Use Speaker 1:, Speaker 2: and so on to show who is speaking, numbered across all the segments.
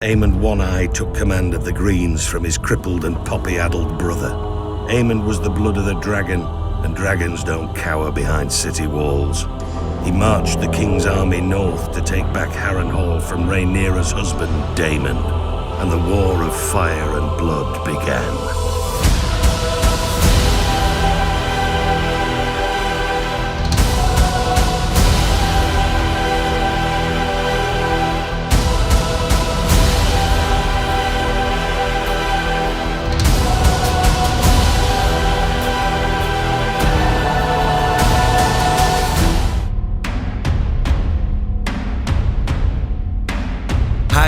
Speaker 1: Aemond One Eye took command of the Greens from his crippled and poppy addled brother. Aemond was the blood of the dragon, and dragons don't cower behind city walls. He marched the king's army north to take back Harrenhal from Rhaenyra's husband, Daemon, and the war of fire and blood began.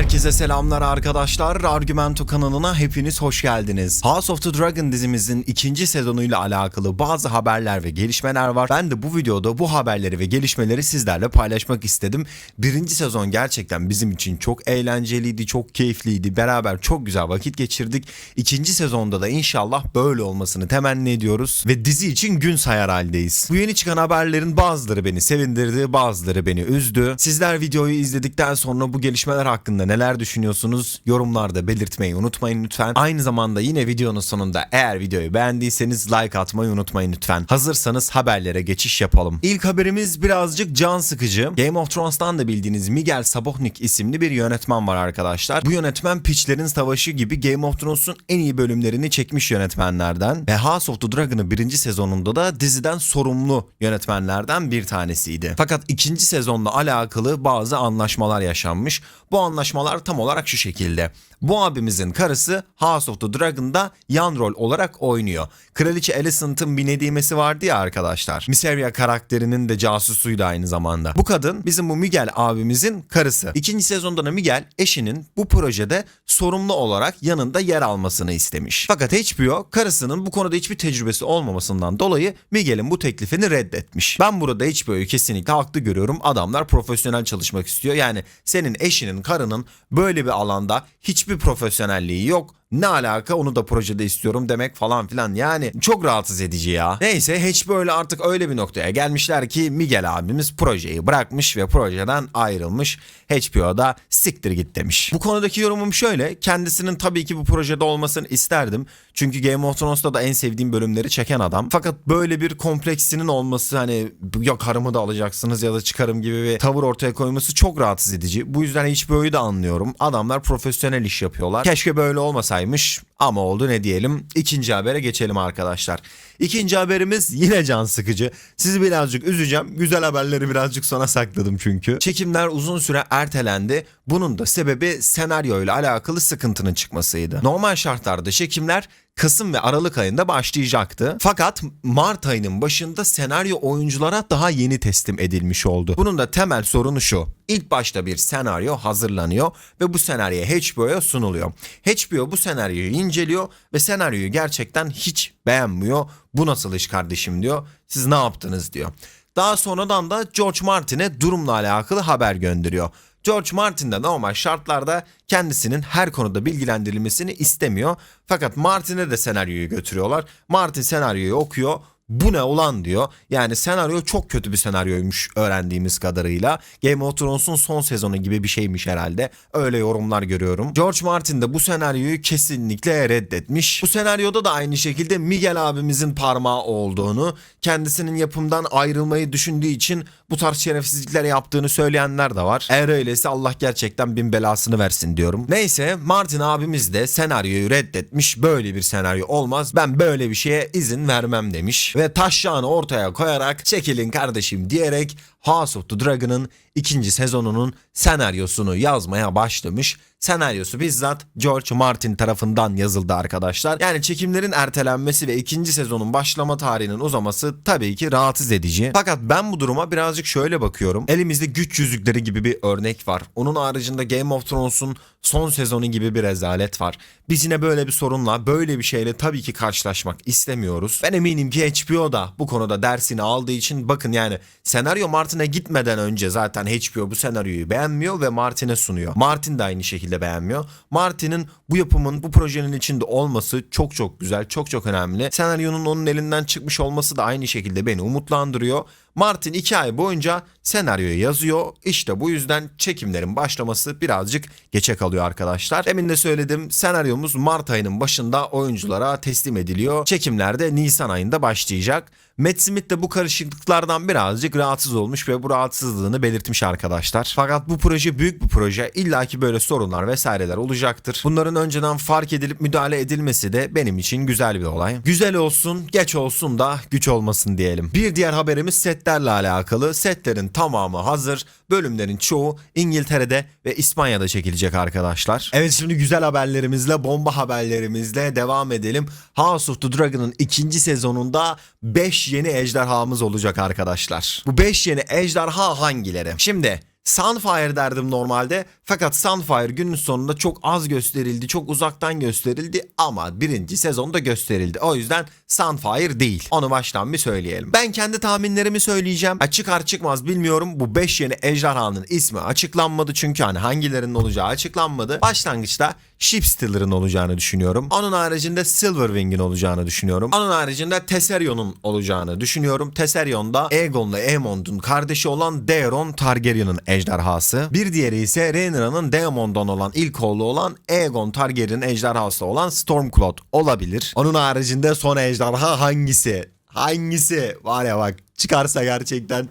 Speaker 2: Herkese selamlar arkadaşlar. Argumento kanalına hepiniz hoş geldiniz. House of the Dragon dizimizin ikinci sezonuyla alakalı bazı haberler ve gelişmeler var. Ben de bu videoda bu haberleri ve gelişmeleri sizlerle paylaşmak istedim. Birinci sezon gerçekten bizim için çok eğlenceliydi, çok keyifliydi. Beraber çok güzel vakit geçirdik. İkinci sezonda da inşallah böyle olmasını temenni ediyoruz. Ve dizi için gün sayar haldeyiz. Bu yeni çıkan haberlerin bazıları beni sevindirdi, bazıları beni üzdü. Sizler videoyu izledikten sonra bu gelişmeler hakkında neler düşünüyorsunuz? Yorumlarda belirtmeyi unutmayın lütfen. Aynı zamanda yine videonun sonunda eğer videoyu beğendiyseniz like atmayı unutmayın lütfen. Hazırsanız haberlere geçiş yapalım. İlk haberimiz birazcık can sıkıcı. Game of Thrones'tan da bildiğiniz Miguel Sapochnik isimli bir yönetmen var arkadaşlar. Bu yönetmen Piçlerin Savaşı gibi Game of Thrones'un en iyi bölümlerini çekmiş yönetmenlerden ve House of the Dragon'ın birinci sezonunda da diziden sorumlu yönetmenlerden bir tanesiydi. Fakat ikinci sezonla alakalı bazı anlaşmalar yaşanmış. Bu anlaşmalar tam olarak şu şekilde. Bu abimizin karısı House of the Dragon'da yan rol olarak oynuyor. Kraliçe Alicent'ın bir nedimesi vardı ya arkadaşlar. Miseria karakterinin de casusuydu aynı zamanda. Bu kadın bizim bu Miguel abimizin karısı. İkinci sezonda da Miguel eşinin bu projede sorumlu olarak yanında yer almasını istemiş. Fakat HBO karısının bu konuda hiçbir tecrübesi olmamasından dolayı Miguel'in bu teklifini reddetmiş. Ben burada HBO'yu kesinlikle haklı görüyorum. Adamlar profesyonel çalışmak istiyor. Yani senin eşinin, karının böyle bir alanda hiçbir profesyonelliği yok. Ne alaka onu da projede istiyorum demek falan filan yani çok rahatsız edici ya. Neyse hiç böyle artık öyle bir noktaya gelmişler ki Miguel abimiz projeyi bırakmış ve projeden ayrılmış. HBO'da siktir git demiş. Bu konudaki yorumum şöyle kendisinin tabii ki bu projede olmasını isterdim. Çünkü Game of Thrones'ta da en sevdiğim bölümleri çeken adam. Fakat böyle bir kompleksinin olması hani ya karımı da alacaksınız ya da çıkarım gibi bir tavır ortaya koyması çok rahatsız edici. Bu yüzden HBO'yu da anlıyorum. Adamlar profesyonel iş yapıyorlar. Keşke böyle olmasaymış ama oldu ne diyelim. İkinci habere geçelim arkadaşlar. İkinci haberimiz yine can sıkıcı. Sizi birazcık üzeceğim. Güzel haberleri birazcık sona sakladım çünkü. Çekimler uzun süre ertelendi. Bunun da sebebi senaryo ile alakalı sıkıntının çıkmasıydı. Normal şartlarda çekimler Kasım ve Aralık ayında başlayacaktı. Fakat Mart ayının başında senaryo oyunculara daha yeni teslim edilmiş oldu. Bunun da temel sorunu şu. İlk başta bir senaryo hazırlanıyor ve bu senaryo HBO'ya sunuluyor. HBO bu senaryoyu inceliyor ve senaryoyu gerçekten hiç beğenmiyor. Bu nasıl iş kardeşim diyor. Siz ne yaptınız diyor. Daha sonradan da George Martin'e durumla alakalı haber gönderiyor. George Martin de normal şartlarda kendisinin her konuda bilgilendirilmesini istemiyor. Fakat Martin'e de senaryoyu götürüyorlar. Martin senaryoyu okuyor. Bu ne olan diyor. Yani senaryo çok kötü bir senaryoymuş öğrendiğimiz kadarıyla. Game of Thrones'un son sezonu gibi bir şeymiş herhalde. Öyle yorumlar görüyorum. George Martin de bu senaryoyu kesinlikle reddetmiş. Bu senaryoda da aynı şekilde Miguel abimizin parmağı olduğunu, kendisinin yapımdan ayrılmayı düşündüğü için bu tarz şerefsizlikler yaptığını söyleyenler de var. Eğer öyleyse Allah gerçekten bin belasını versin diyorum. Neyse Martin abimiz de senaryoyu reddetmiş. Böyle bir senaryo olmaz. Ben böyle bir şeye izin vermem demiş. Ve taşyağını ortaya koyarak çekilin kardeşim diyerek House of the Dragon'ın ikinci sezonunun senaryosunu yazmaya başlamış. Senaryosu bizzat George Martin tarafından yazıldı arkadaşlar. Yani çekimlerin ertelenmesi ve ikinci sezonun başlama tarihinin uzaması tabii ki rahatsız edici. Fakat ben bu duruma birazcık şöyle bakıyorum. Elimizde güç yüzükleri gibi bir örnek var. Onun haricinde Game of Thrones'un son sezonu gibi bir rezalet var. Biz yine böyle bir sorunla, böyle bir şeyle tabii ki karşılaşmak istemiyoruz. Ben eminim ki HBO da bu konuda dersini aldığı için bakın yani senaryo Martin'e gitmeden önce zaten HBO bu senaryoyu beğenmiyor ve Martin'e sunuyor. Martin de aynı şekilde beğenmiyor. Martin'in bu yapımın, bu projenin içinde olması çok çok güzel, çok çok önemli. Senaryonun onun elinden çıkmış olması da aynı şekilde beni umutlandırıyor. Martin 2 ay boyunca senaryoyu yazıyor. İşte bu yüzden çekimlerin başlaması birazcık geçe kalıyor arkadaşlar. Demin de söyledim senaryomuz Mart ayının başında oyunculara teslim ediliyor. Çekimler de Nisan ayında başlayacak. Matt Smith de bu karışıklıklardan birazcık rahatsız olmuş ve bu rahatsızlığını belirtmiş arkadaşlar. Fakat bu proje büyük bir proje. İlla ki böyle sorunlar vesaireler olacaktır. Bunların önceden fark edilip müdahale edilmesi de benim için güzel bir olay. Güzel olsun, geç olsun da güç olmasın diyelim. Bir diğer haberimiz setlerle alakalı. Setlerin tamamı hazır. Bölümlerin çoğu İngiltere'de ve İspanya'da çekilecek arkadaşlar. Evet şimdi güzel haberlerimizle, bomba haberlerimizle devam edelim. House of the Dragon'ın ikinci sezonunda 5 yeni ejderhamız olacak arkadaşlar. Bu 5 yeni ejderha hangileri? Şimdi Sunfire derdim normalde fakat Sunfire günün sonunda çok az gösterildi, çok uzaktan gösterildi ama birinci sezonda gösterildi. O yüzden Sunfire değil. Onu baştan bir söyleyelim. Ben kendi tahminlerimi söyleyeceğim. Ha, çıkar çıkmaz bilmiyorum. Bu 5 yeni ejderhanın ismi açıklanmadı çünkü hani hangilerinin olacağı açıklanmadı. Başlangıçta Ship Stealer'ın olacağını düşünüyorum. Onun haricinde Silverwing'in olacağını düşünüyorum. Onun haricinde Tesserion'un olacağını düşünüyorum. Tesserion'da Aegon'la Aemond'un kardeşi olan Daeron Targaryen'ın ejderhası. Bir diğeri ise Rhaenyra'nın Daemon'dan olan ilk oğlu olan Aegon Targaryen'in ejderhası olan Stormcloud olabilir. Onun haricinde son ejderha hangisi? Hangisi? Var ya bak çıkarsa gerçekten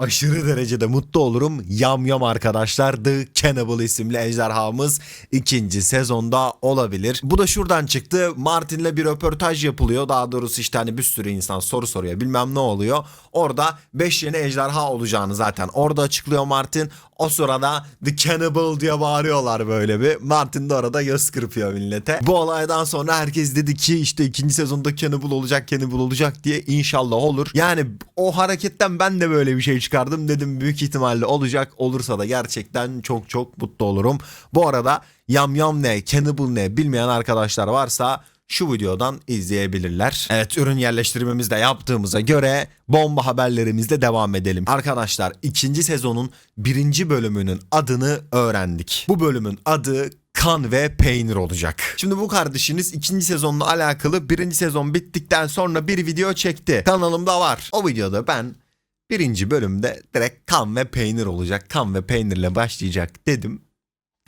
Speaker 2: aşırı derecede mutlu olurum. Yam Yam arkadaşlar The Cannibal isimli ejderhamız ikinci sezonda olabilir. Bu da şuradan çıktı. Martin'le bir röportaj yapılıyor. Daha doğrusu işte hani bir sürü insan soru soruyor. Bilmem ne oluyor. Orada 5 yeni ejderha olacağını zaten orada açıklıyor Martin. O sırada The Cannibal diye bağırıyorlar böyle bir. Martin de orada göz kırpıyor millete. Bu olaydan sonra herkes dedi ki işte ikinci sezonda Cannibal olacak, Cannibal olacak diye inşallah olur. Yani o hareketten ben de böyle bir şey çıkardım. Dedim büyük ihtimalle olacak. Olursa da gerçekten çok çok mutlu olurum. Bu arada Yam Yam ne, Cannibal ne bilmeyen arkadaşlar varsa şu videodan izleyebilirler. Evet ürün yerleştirmemizi de yaptığımıza göre bomba haberlerimizle devam edelim. Arkadaşlar ikinci sezonun birinci bölümünün adını öğrendik. Bu bölümün adı kan ve peynir olacak. Şimdi bu kardeşiniz ikinci sezonla alakalı birinci sezon bittikten sonra bir video çekti. Kanalımda var. O videoda ben birinci bölümde direkt kan ve peynir olacak. Kan ve peynirle başlayacak dedim.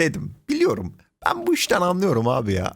Speaker 2: Dedim biliyorum. Ben bu işten anlıyorum abi ya.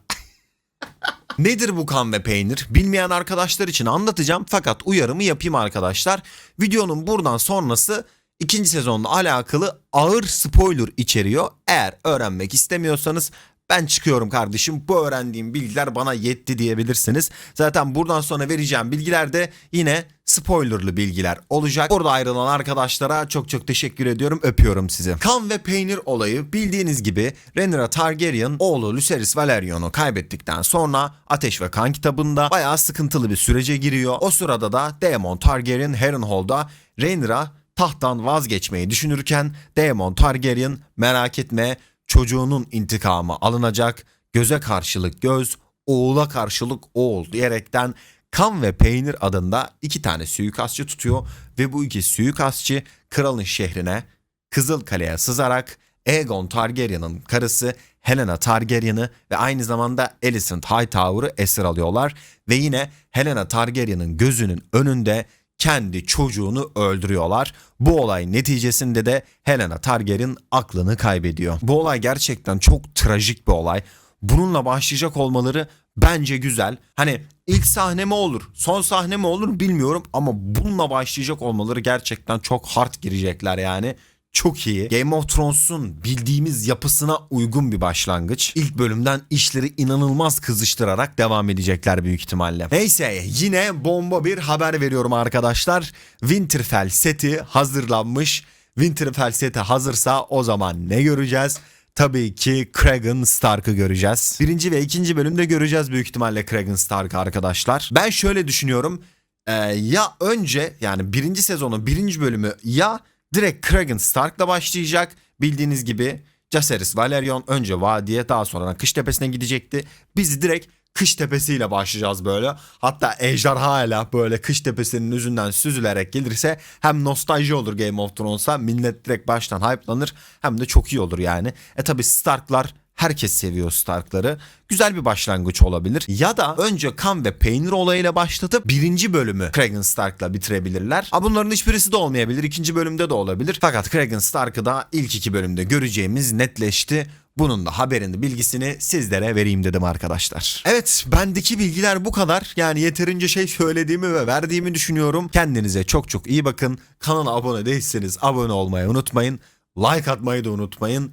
Speaker 2: Nedir bu kan ve peynir? Bilmeyen arkadaşlar için anlatacağım fakat uyarımı yapayım arkadaşlar. Videonun buradan sonrası ikinci sezonla alakalı ağır spoiler içeriyor. Eğer öğrenmek istemiyorsanız ben çıkıyorum kardeşim. Bu öğrendiğim bilgiler bana yetti diyebilirsiniz. Zaten buradan sonra vereceğim bilgiler de yine spoilerlı bilgiler olacak. Orada ayrılan arkadaşlara çok çok teşekkür ediyorum. Öpüyorum sizi. Kan ve peynir olayı bildiğiniz gibi Rhaenyra Targaryen oğlu Lucerys Valerion'u kaybettikten sonra Ateş ve Kan kitabında bayağı sıkıntılı bir sürece giriyor. O sırada da Daemon Targaryen Harrenhal'da Rhaenyra tahttan vazgeçmeyi düşünürken Daemon Targaryen merak etme çocuğunun intikamı alınacak, göze karşılık göz, oğula karşılık oğul diyerekten Kan ve Peynir adında iki tane suikastçı tutuyor ve bu iki suikastçı kralın şehrine Kızılkale'ye sızarak Aegon Targaryen'ın karısı Helena Targaryen'ı ve aynı zamanda Alicent Hightower'ı esir alıyorlar ve yine Helena Targaryen'ın gözünün önünde kendi çocuğunu öldürüyorlar. Bu olay neticesinde de Helena Targaryen aklını kaybediyor. Bu olay gerçekten çok trajik bir olay. Bununla başlayacak olmaları bence güzel. Hani ilk sahne mi olur, son sahne mi olur bilmiyorum ama bununla başlayacak olmaları gerçekten çok hard girecekler yani çok iyi. Game of Thrones'un bildiğimiz yapısına uygun bir başlangıç. İlk bölümden işleri inanılmaz kızıştırarak devam edecekler büyük ihtimalle. Neyse yine bomba bir haber veriyorum arkadaşlar. Winterfell seti hazırlanmış. Winterfell seti hazırsa o zaman ne göreceğiz? Tabii ki Kragan Stark'ı göreceğiz. Birinci ve ikinci bölümde göreceğiz büyük ihtimalle Kragan Stark'ı arkadaşlar. Ben şöyle düşünüyorum. Ee, ya önce yani birinci sezonun birinci bölümü ya direkt Kragan Stark'la başlayacak. Bildiğiniz gibi Jacaerys Valerion önce vadiye daha sonra kış tepesine gidecekti. Biz direkt kış tepesiyle başlayacağız böyle. Hatta ejderha ile böyle kış tepesinin yüzünden süzülerek gelirse hem nostalji olur Game of Thrones'a millet direkt baştan hype'lanır hem de çok iyi olur yani. E tabi Stark'lar Herkes seviyor Stark'ları. Güzel bir başlangıç olabilir. Ya da önce kan ve peynir olayıyla başlatıp birinci bölümü Kragan Stark'la bitirebilirler. Ha bunların hiçbirisi de olmayabilir. ikinci bölümde de olabilir. Fakat Kragan Stark'ı da ilk iki bölümde göreceğimiz netleşti. Bunun da haberini, bilgisini sizlere vereyim dedim arkadaşlar. Evet, bendeki bilgiler bu kadar. Yani yeterince şey söylediğimi ve verdiğimi düşünüyorum. Kendinize çok çok iyi bakın. Kanala abone değilseniz abone olmayı unutmayın. Like atmayı da unutmayın.